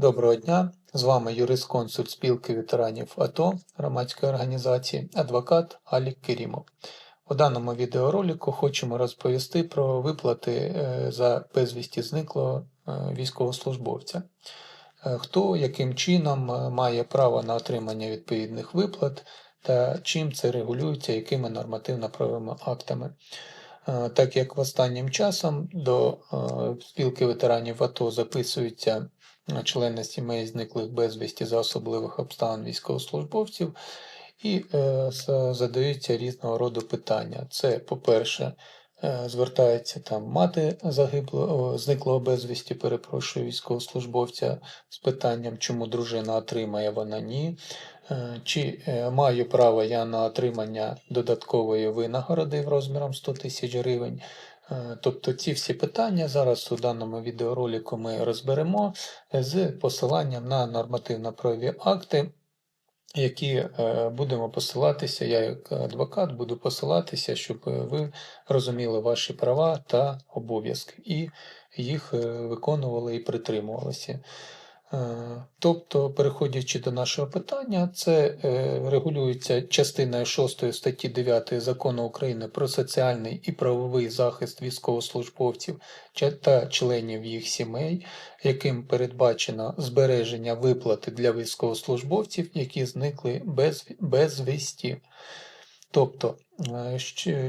Доброго дня! З вами юрисконсульт спілки ветеранів АТО громадської організації, адвокат Алік Керімов. У даному відеоролику хочемо розповісти про виплати е, за безвісті зниклого е, військовослужбовця. Е, Хто яким чином має право на отримання відповідних виплат та чим це регулюється, якими нормативно-правовими актами. Так як останнім часом до спілки ветеранів АТО записуються члени сімей зниклих безвісті за особливих обставин військовослужбовців, і е, задаються різного роду питання. Це, по-перше, е, звертається там мати загиблого, зниклого безвісті, перепрошую, військовослужбовця з питанням, чому дружина отримає, вона ні. Е, Чи е, маю право я на отримання додаткової винагороди в розміром 100 тисяч гривень? Е, Тобто ці всі питання зараз у даному відеоролику ми розберемо з посиланням на нормативно-правові акти, які е, будемо посилатися, я як адвокат буду посилатися, щоб е, ви розуміли ваші права та обов'язки і їх е, виконували і притримувалися. Е, Тобто, переходячи до нашого питання, це е, регулюється частиною 6 статті 9 Закону України про соціальний і правовий захист військовослужбовців та членів їх сімей, яким передбачено збереження виплати для військовослужбовців, які зникли без, безвісті. Тобто, е,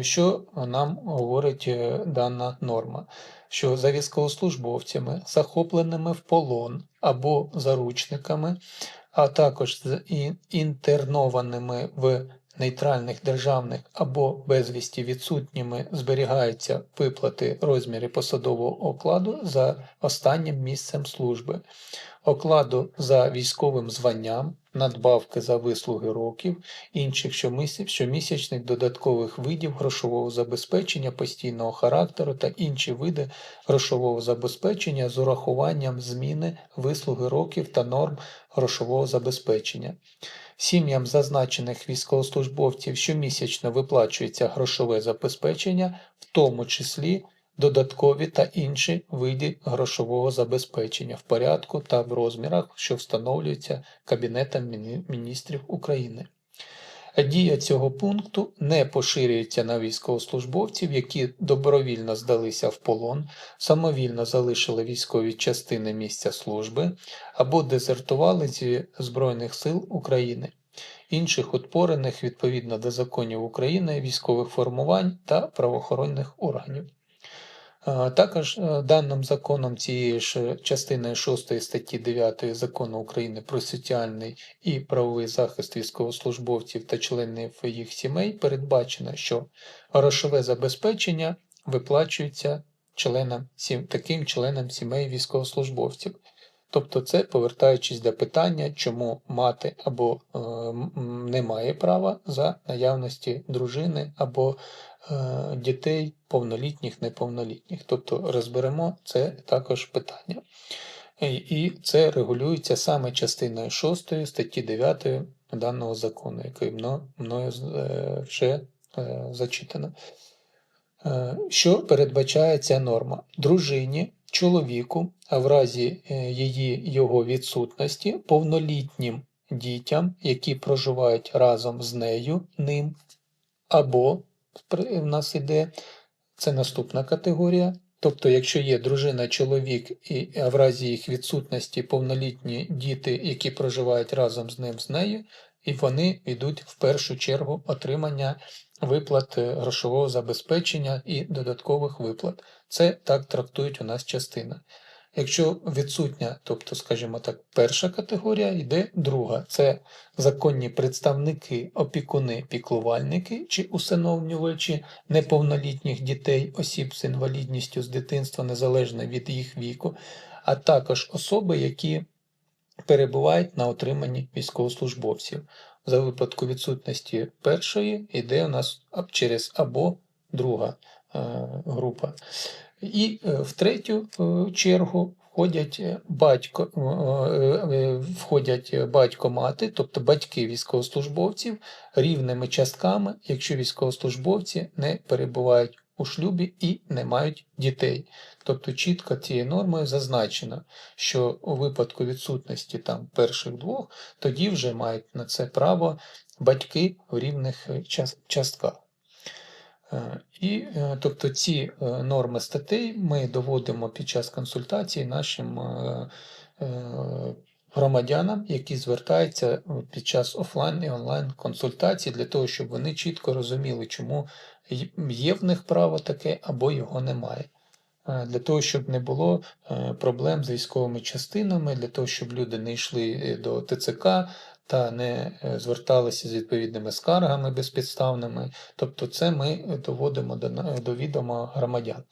що нам говорить дана норма? Що за військовослужбовцями, захопленими в полон або заручниками, а також з інтернованими в нейтральних державних або безвісті відсутніми зберігаються виплати розмірі посадового окладу за останнім місцем служби, окладу за військовим званням, надбавки за вислуги років, інших щомісячних додаткових видів грошового забезпечення постійного характеру та інші види грошового забезпечення з урахуванням зміни вислуги років та норм грошового забезпечення. Сім'ям зазначених військовослужбовців щомісячно виплачується грошове забезпечення, в тому числі додаткові та інші види грошового забезпечення в порядку та в розмірах, що встановлюються Кабінетом міністрів України. Дія цього пункту не поширюється на військовослужбовців, які добровільно здалися в полон, самовільно залишили військові частини місця служби або дезертували зі Збройних сил України, інших утворених відповідно до законів України, військових формувань та правоохоронних органів. Також е, даним законом цієї ж частиною 6 статті 9 Закону України про соціальний і правовий захист військовослужбовців та членів їх сімей передбачено, що грошове забезпечення виплачується членам, таким членам сімей військовослужбовців. Тобто, це повертаючись до питання, чому мати або е, не має права за наявності дружини або дітей повнолітніх, неповнолітніх. Тобто розберемо це також питання. І- це регулюється саме частиною 6 статті 9 даного закону, який мною е, вже е, зачитано. Е, Що передбачає ця норма? Дружині, чоловіку, а в разі е, її його відсутності, повнолітнім дітям, які проживають разом з нею, ним, або в нас іде це наступна категорія. Тобто, якщо є дружина, чоловік, і в разі їх відсутності повнолітні діти, які проживають разом з ним з нею, і вони йдуть в першу чергу отримання виплат е, грошового забезпечення і додаткових виплат. Це так трактують у нас частина. Якщо відсутня, тобто, скажімо так, перша категорія, йде друга. Це законні представники, опікуни, піклувальники чи усиновлювачі неповнолітніх дітей, осіб з інвалідністю з дитинства незалежно від їх віку, а також особи, які перебувають на отриманні військовослужбовців. За випадку відсутності першої йде у нас через або друга е, група. І е, в третю е, чергу входять е, батько, входять батько-мати, тобто батьки військовослужбовців рівними частками, якщо військовослужбовці не перебувають у шлюбі і не мають дітей. Тобто чітко цією нормою зазначено, що у випадку відсутності там перших двох, тоді вже мають на це право батьки в рівних частках. Е, І е, тобто ці е, норми статей ми доводимо під час консультацій нашим громадянам, які звертаються під час офлайн і онлайн консультацій, для того, щоб вони чітко розуміли, чому є в них право таке або його немає. Для того, щоб не було проблем з військовими частинами, для того, щоб люди не йшли до ТЦК та не е, зверталися з відповідними скаргами безпідставними. Тобто, це ми доводимо до, на- до відома громадян.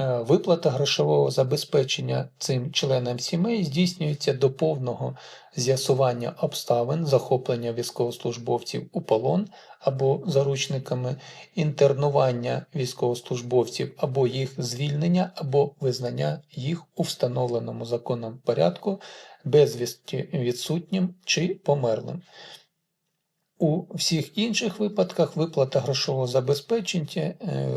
Е, Виплата грошового забезпечення цим членам сімей здійснюється до повного з'ясування обставин захоплення військовослужбовців у полон або заручниками, інтернування військовослужбовців або їх звільнення, або визнання їх у встановленому законом порядку безвісті відсутнім чи померлим. У всіх інших випадках виплата грошового забезпечення, е,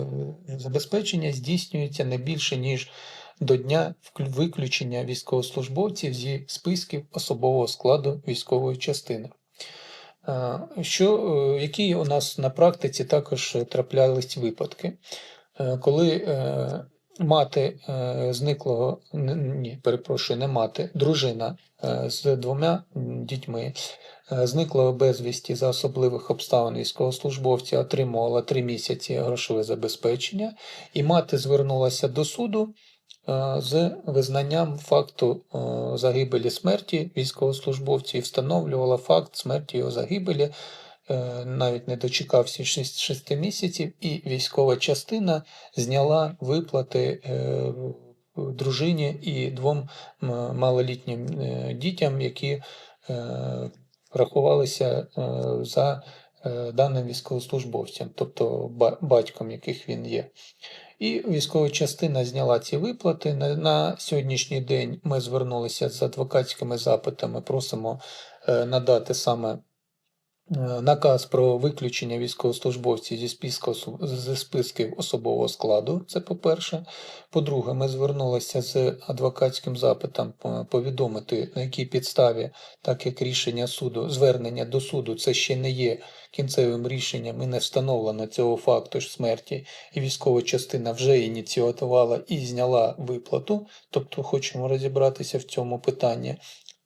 забезпечення здійснюється не більше, ніж до дня виключення військовослужбовців зі списків особового складу військової частини. Е, Що, е, які у нас на практиці також траплялись випадки, коли мати е, зниклого, ні, перепрошую, не мати, дружина е, з двома дітьми е, зниклого безвісті за особливих обставин військовослужбовця отримувала три місяці грошове забезпечення, і мати звернулася до суду з визнанням факту загибелі смерті військовослужбовця і встановлювала факт смерті його загибелі. Е, Навіть не дочекався 6, місяців, і військова частина зняла виплати е, дружині і двом малолітнім е, дітям, які рахувалися за даним військовослужбовцям, тобто батьком, яких він є. І військова частина зняла ці виплати. На, сьогоднішній день ми звернулися з адвокатськими запитами, просимо надати саме. Е, Наказ про виключення військовослужбовців зі списку зі списків особового складу. Це по-перше. По-друге, ми звернулися з адвокатським запитом е, повідомити, на якій підставі, так як рішення суду, звернення до суду це ще не є кінцевим рішенням і не встановлено цього факту смерті, і військова частина вже ініціювала і зняла виплату. Тобто хочемо розібратися в цьому питанні.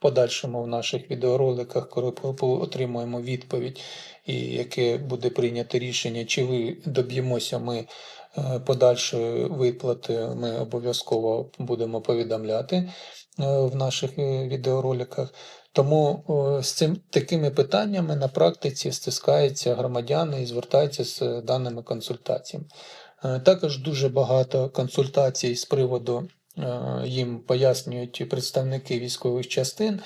Подальшому в наших відеороликах, коли по- відповідь, і яке буде прийнято рішення, чи ви доб'ємося ми е, подальшої виплати, ми обов'язково будемо повідомляти е, в наших е, відеороликах. Тому з цим такими питаннями на практиці стискаються громадяни і звертаються з даними консультаціями. Також дуже багато консультацій з приводу їм пояснюють представники військових частин,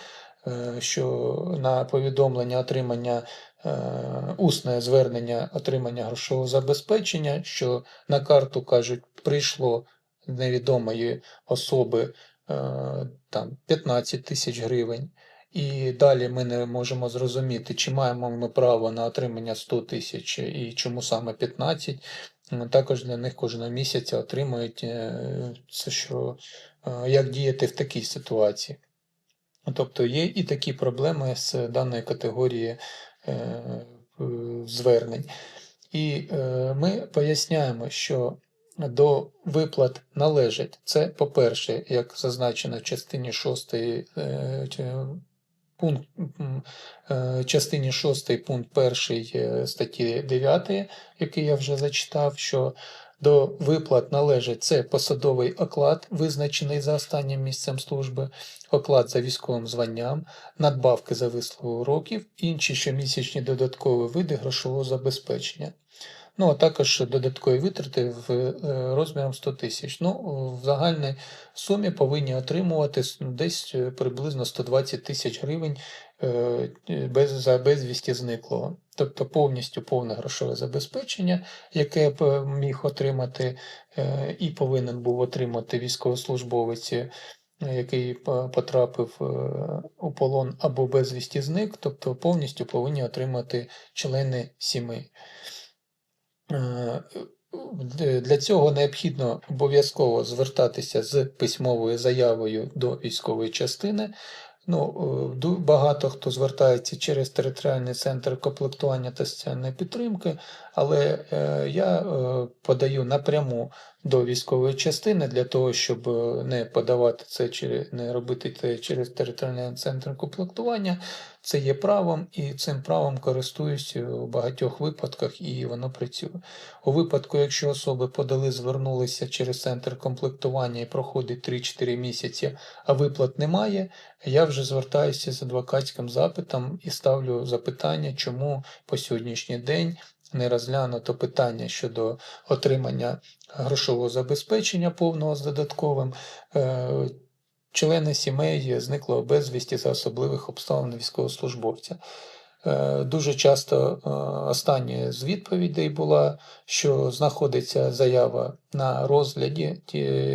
е, що на повідомлення отримання е, усне звернення отримання грошового забезпечення, що на карту кажуть, прийшло невідомої особи е, там 15 тисяч гривень. І далі ми не можемо зрозуміти, чи маємо ми право на отримання 100 тисяч і чому саме 15. Також для них кожного місяця отримують е, це, що е, як діяти в такій ситуації. Тобто є і такі проблеми з даної категорії е, звернень. І ми поясняємо, що до виплат належать це, по-перше, як зазначено в частині 6 е, ч- пункт, е, частині 6 пункт 1 статті 9, який я вже зачитав, що до виплат належить це посадовий оклад, визначений за останнім місцем служби, оклад за військовим званням, надбавки за вислугу років, інші щомісячні додаткові види грошового забезпечення. Ну, а також додаткові витрати в е, розміром 100 тисяч. Ну, в загальній сумі повинні отримувати десь е, приблизно 120 тисяч гривень е, без, за безвісті зниклого. Тобто повністю повне грошове забезпечення, яке б міг отримати і повинен був отримати військовослужбовець, який потрапив у полон або безвісті зник, тобто повністю повинні отримати члени сімей. Е, Д- Для цього необхідно обов'язково звертатися з письмовою заявою до військової частини. Ну, е, багато хто звертається через територіальний центр комплектування та соціальної підтримки, але е, я е, подаю напряму до військової частини для того, щоб не подавати це не робити це через територіальний центр комплектування. Це є правом, і цим правом користуюсь у багатьох випадках, і воно працює. У випадку, якщо особи подали, звернулися через центр комплектування і проходить 3-4 місяці, а виплат немає, я вже звертаюся з адвокатським запитом і ставлю запитання, чому по сьогоднішній день не розглянуто питання щодо отримання грошового забезпечення повного з додатковим. Е, Члени сімей зниклого безвісті за особливих обставин військовослужбовця. Е, Дуже часто е, останнє з відповідей була, що знаходиться заява на розгляді,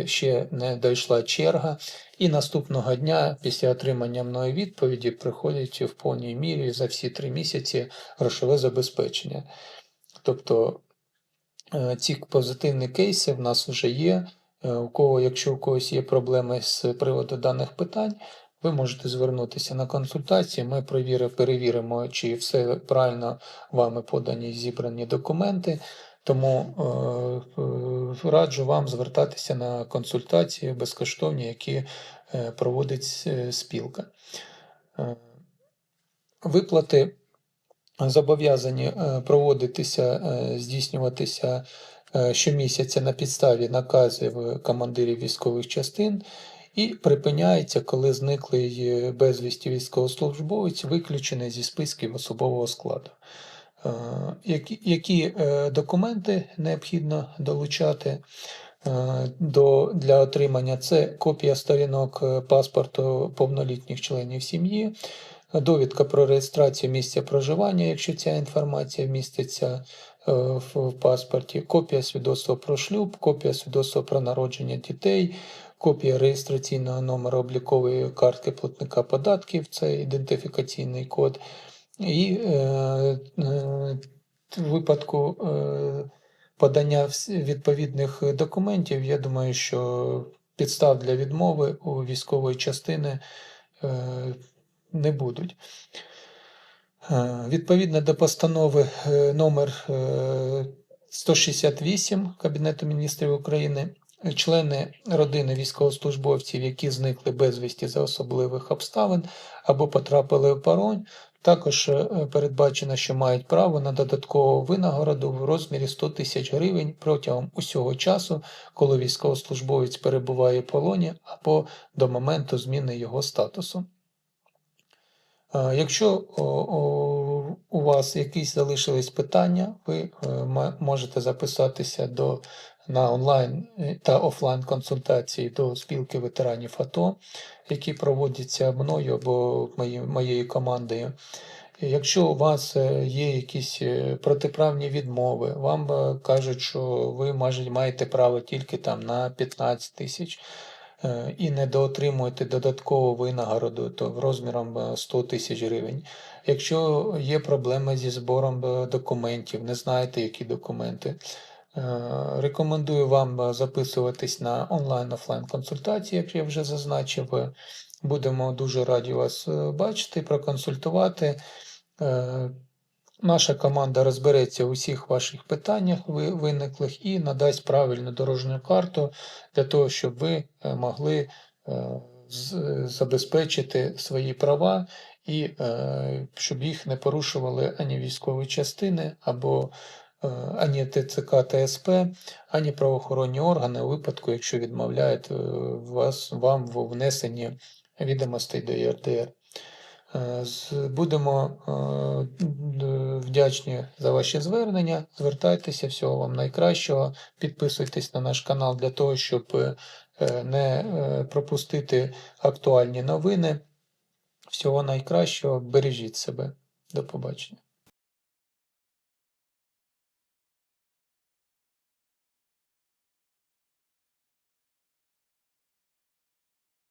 ще не дійшла черга, і наступного дня, після отримання мною відповіді, приходять в повній мірі за всі три місяці грошове забезпечення. Тобто е, ці позитивні кейси в нас вже є. У кого, якщо у когось є проблеми з приводу даних питань, ви можете звернутися на консультації. Ми перевіримо, чи все правильно вами подані зібрані документи. Тому е, е, раджу вам звертатися на консультації безкоштовні, які е, проводить е, спілка. Виплати зобов'язані проводитися, здійснюватися щомісяця на підставі наказів командирів військових частин і припиняється, коли зниклий безвісті військовослужбовець виключений зі списків особового складу. Е, Які, е, документи необхідно долучати е, для отримання? Це копія сторінок паспорту повнолітніх членів сім'ї, довідка про реєстрацію місця проживання, якщо ця інформація міститься в паспорті, копія свідоцтва про шлюб, копія свідоцтва про народження дітей, копія реєстраційного номеру облікової картки платника податків, це ідентифікаційний код. І е, е, в випадку е, подання відповідних документів, я думаю, що підстав для відмови у військової частини е, не будуть. Е, Відповідно до постанови е, номер е, 168 Кабінету міністрів України, члени родини військовослужбовців, які зникли безвісті за особливих обставин або потрапили в паронь, також е, передбачено, що мають право на додаткову винагороду в розмірі 100 тисяч гривень протягом усього часу, коли військовослужбовець перебуває в полоні або до моменту зміни його статусу. Е, Якщо у вас якісь залишились питання, ви е, можете записатися до, на онлайн е, та офлайн консультації до спілки ветеранів АТО, які проводяться мною або моєю командою. Якщо у вас е, є якісь е, протиправні відмови, вам кажуть, що ви маєте право тільки там на 15 тисяч і не доотримуєте додаткову винагороду, то розміром е, 100 тисяч гривень. Якщо є проблеми зі збором документів, не знаєте, які документи, рекомендую вам е, записуватись на онлайн-офлайн консультації, як я вже зазначив. Е, Будемо дуже раді вас е, бачити, проконсультувати. Е, Наша команда розбереться у всіх ваших питаннях виниклих і надасть правильну дорожню карту для того, щоб ви е, могли е, забезпечити свої права і е, щоб їх не порушували ані військові частини, або е, ані ТЦК та СП, ані правоохоронні органи у випадку, якщо відмовляють е, вас, вам в внесенні відомостей до ЄРДР. Е, Будемо е, вдячні за ваші звернення. Звертайтеся, всього вам найкращого. Підписуйтесь на наш канал для того, щоб е, не е, пропустити актуальні новини. Всього найкращого. Бережіть себе. До побачення.